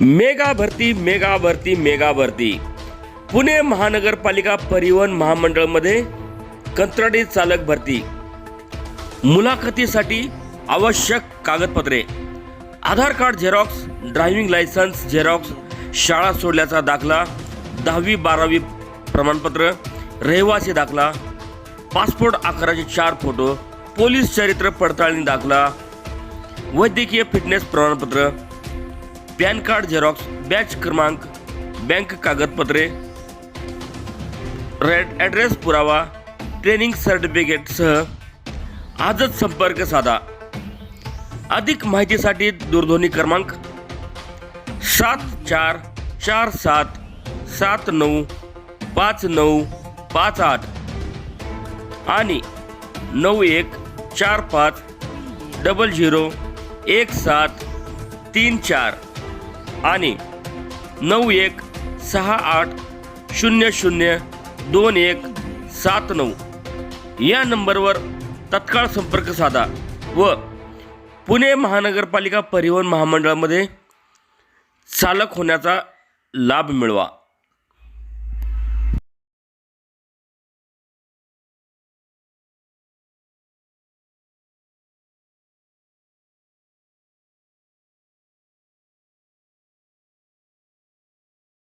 Mega भरती mega भरती mega भरती. पुणे महानगरपालिका परिवहन महामंडळमध्ये कंत्राटी चालक भरती. मुलाखतीसाठी आवश्यक कागदपत्रे. Aadhaar card xerox driving licence xerox शाळा सोडल्याचा दाखला दहावी बारावी प्रमाणपत्र रहिवासी दाखला पासपोर्ट आकाराचे चार फोटो पोलीस चरित्र पडताळणी दाखला वैद्यकीय फिटनेस प्रमाणपत्र पॅन कार्ड झेरॉक्स बॅच क्रमांक बँक कागदपत्रे रेड ॲड्रेस पुरावा ट्रेनिंग सर्टिफिकेटसह आजच संपर्क साधा. अधिक माहितीसाठी दूरध्वनी क्रमांक सात चार चार सात सात नऊ पाच नऊ पाच आठ आणि नऊ एक चार पाच डबल झिरो एक सात तीन चार. आणि नऊ एक सहा आठ शून्य शून्य दोन एक सात नऊ. या नंबरवर तत्काळ संपर्क साधा व पुणे महानगरपालिका परिवहन महामंडळामध्ये चालक होण्याचा लाभ मिळवा.